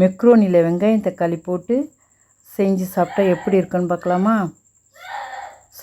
மெக்ரோனியில் வெங்காயம் தக்காளி போட்டு செஞ்சு சாப்பிட்டா எப்படி இருக்குன்னு பார்க்கலாமா?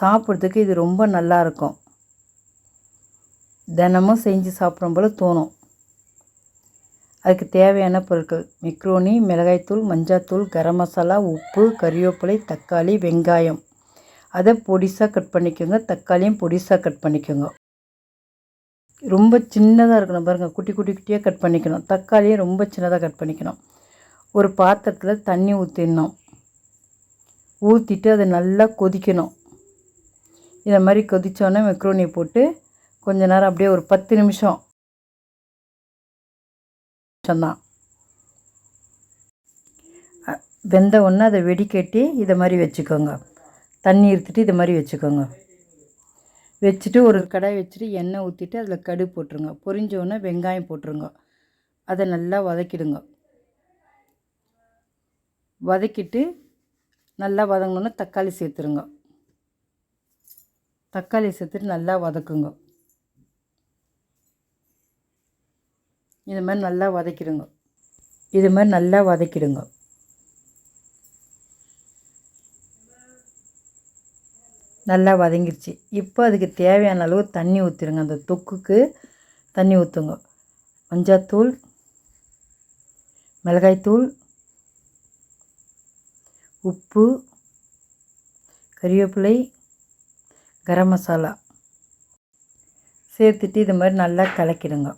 சாப்பிட்றதுக்கு இது ரொம்ப நல்லா இருக்கும். தினமும் செஞ்சு சாப்பிட்ற போல் தோணும். அதுக்கு தேவையான பொருட்கள் மெக்ரோனி மிளகாய்த்தூள் மஞ்சாத்தூள் கரம் மசாலா உப்பு கறிவேப்பிலை தக்காளி வெங்காயம். அதை பொடிசாக கட் பண்ணிக்கோங்க. தக்காளியும் பொடிசாக கட் பண்ணிக்கோங்க. ரொம்ப சின்னதாக இருக்கணும் பாருங்கள் குட்டி குட்டி குட்டியாக கட் பண்ணிக்கணும். தக்காளியும் ரொம்ப சின்னதாக கட் பண்ணிக்கணும். ஒரு பாத்திரத்தில் தண்ணி ஊற்றிடணும் ஊற்றிட்டு அதை நல்லா கொதிக்கணும். இதை மாதிரி கொதித்தோன்னே மெக்ரோனி போட்டு கொஞ்ச நேரம் அப்படியே ஒரு பத்து நிமிஷம் சொன்னான் வெந்த ஒன்று அதை வெடிக்கட்டி இதை மாதிரி வச்சுக்கோங்க. தண்ணி இருத்துட்டு இதை மாதிரி வச்சுக்கோங்க. வச்சுட்டு ஒரு கடாய் வச்சுட்டு எண்ணெய் ஊற்றிட்டு அதில் கடு போட்டுருங்க. பொரிஞ்ச உடனே வெங்காயம் போட்டுருங்க. அதை நல்லா வதக்கிடுங்க. வதக்கிட்டு நல்லா வதங்கினோன்னே தக்காளி சேர்த்துருங்க. தக்காளி சேர்த்துட்டு நல்லா வதக்குங்க. இது மாதிரி நல்லா வதக்கிடுங்க. இது மாதிரி நல்லா வதக்கிடுங்க. நல்லா வதங்கிருச்சு. இப்போ அதுக்கு தேவையான அளவு தண்ணி ஊற்றிடுங்க அந்த தொக்குக்கு தண்ணி ஊற்றுங்க மஞ்சாத்தூள் மிளகாய்த்தூள் உப்பு கறிவேப்பிலை கரம் மசாலா. சேர்த்துட்டு இது மாதிரி நல்லா கலக்கிடுங்க.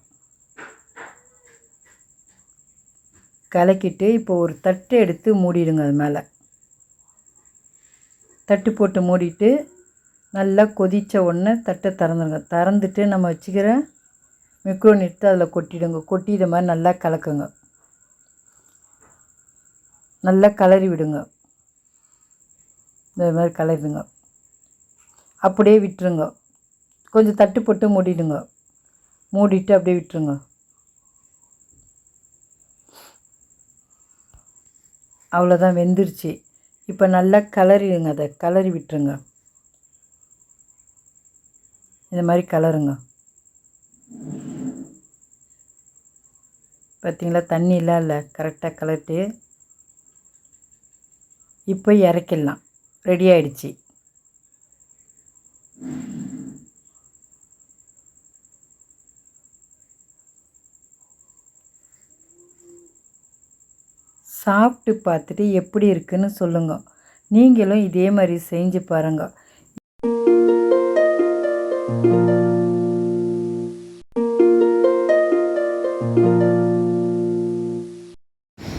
கலக்கிட்டு இப்போ ஒரு தட்டு எடுத்து மூடிடுங்க அது மேலே. தட்டு போட்டு மூடிட்டு நல்லா கொதித்த உடனே தட்டை திறந்துடுங்க திறந்துட்டு நம்ம வச்சுக்கிற மெக்ரோன் எடுத்து அதில் கொட்டிடுங்க. கொட்டி இது மாதிரி நல்லா கலக்குங்க. நல்லா கலரி விடுங்க. இந்த மாதிரி கலருங்க அப்படியே விட்டுருங்க. கொஞ்சம் தட்டு போட்டு மூடிடுங்க. மூடிட்டு அப்படியே விட்டுருங்க. அவ்வளோதான் வெந்துருச்சு. இப்போ நல்லா கலரிடுங்க அதை. கலரி விட்டுருங்க. இந்த மாதிரி கலருங்க. பார்த்தீங்களா தண்ணிலாம் இல்லை. கரெக்டாக கலர்ட்டு. இப்போ இறக்கிடலாம். ரெடி ஆயிடுச்சு சாப்பிட்டு பார்த்துட்டு எப்படி இருக்குன்னு சொல்லுங்க. நீங்களும் இதே மாதிரி செஞ்சு பாருங்கள்